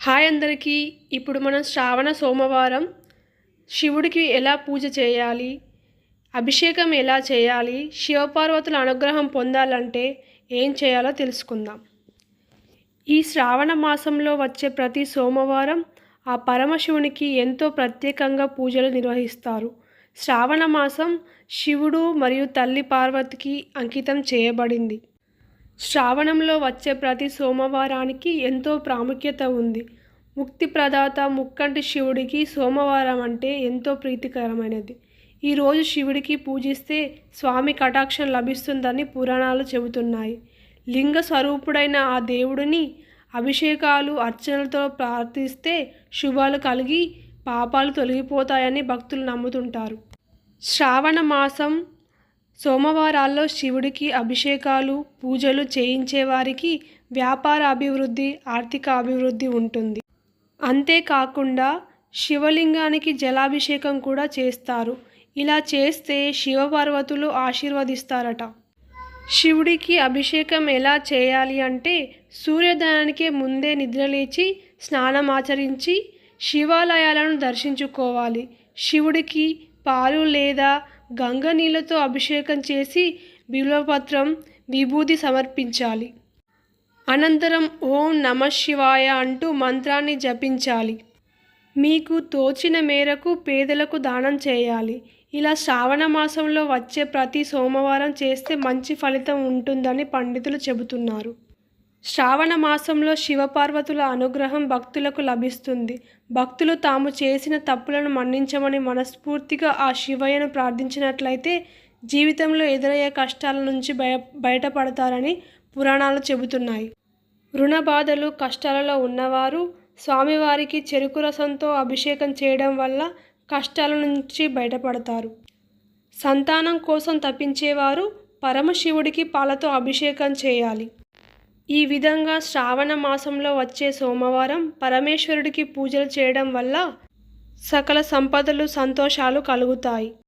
Hi అందరికీ. ఇప్పుడు మనం శ్రావణ సోమవారం శివుడికి ఎలా పూజ చేయాలి? అభిషేకం ఎలా చేయాలి? శివపార్వతుల అనుగ్రహం పొందాలంటే ఏం చేయాలో తెలుసుకుందాం. ఈ శ్రావణ మాసంలో వచ్చే ప్రతి సోమవారం ఆ పరమశివునికి ఎంతో ప్రత్యేకంగా పూజలు నిర్వహిస్తారు. శ్రావణ మాసం శివుడు మరియు తల్లి పార్వతికి అంకితం చేయబడింది. శ్రావణంలో వచ్చే ప్రతి సోమవారానికి ఎంతో ప్రాముఖ్యత ఉంది. ముక్తి ప్రదాత ముక్కంటి శివుడికి సోమవారం అంటే ఎంతో ప్రీతికరమైనది. ఈరోజు శివుడికి పూజిస్తే స్వామి కటాక్షం లభిస్తుందని పురాణాలు చెబుతున్నాయి. లింగ స్వరూపుడైన ఆ దేవుడిని అభిషేకాలు అర్చనలతో ప్రార్థిస్తే శుభాలు కలిగి పాపాలు తొలగిపోతాయని భక్తులు నమ్ముతుంటారు. శ్రావణ మాసం సోమవారాల్లో శివుడికి అభిషేకాలు పూజలు చేయించేవారికి వ్యాపార అభివృద్ధి ఆర్థిక అభివృద్ధి ఉంటుంది. అంతేకాకుండా శివలింగానికి జలాభిషేకం కూడా చేస్తారు. ఇలా చేస్తే శివపార్వతులు ఆశీర్వదిస్తారట. శివుడికి అభిషేకం ఎలా చేయాలి అంటే సూర్యోదయానికే ముందే నిద్రలేచి స్నానం ఆచరించి శివాలయాలను దర్శించుకోవాలి. శివుడికి పాలు లేదా గంగ నీళ్ళతో అభిషేకం చేసి బిల్వపత్రం విభూతి సమర్పించాలి. అనంతరం ఓం నమ శివాయ అంటూ మంత్రాన్ని జపించాలి. మీకు తోచిన మేరకు పేదలకు దానం చేయాలి. ఇలా శ్రావణ మాసంలో వచ్చే ప్రతి సోమవారం చేస్తే మంచి ఫలితం ఉంటుందని పండితులు చెబుతున్నారు. శ్రావణ మాసంలో శివపార్వతుల అనుగ్రహం భక్తులకు లభిస్తుంది. భక్తులు తాము చేసిన తప్పులను మన్నించమని మనస్ఫూర్తిగా ఆ శివయ్యను ప్రార్థించినట్లయితే జీవితంలో ఎదురయ్యే కష్టాల నుంచి బయ బయటపడతారని పురాణాలు చెబుతున్నాయి. రుణ బాధలు కష్టాలలో ఉన్నవారు స్వామివారికి చెరుకు రసంతో అభిషేకం చేయడం వల్ల కష్టాల నుంచి బయటపడతారు. సంతానం కోసం తప్పించేవారు పరమశివుడికి పాలతో అభిషేకం చేయాలి. ఈ విధంగా శ్రావణ మాసంలో వచ్చే సోమవారం పరమేశ్వరుడికి పూజలు చేయడం వల్ల సకల సంపదలు సంతోషాలు కలుగుతాయి.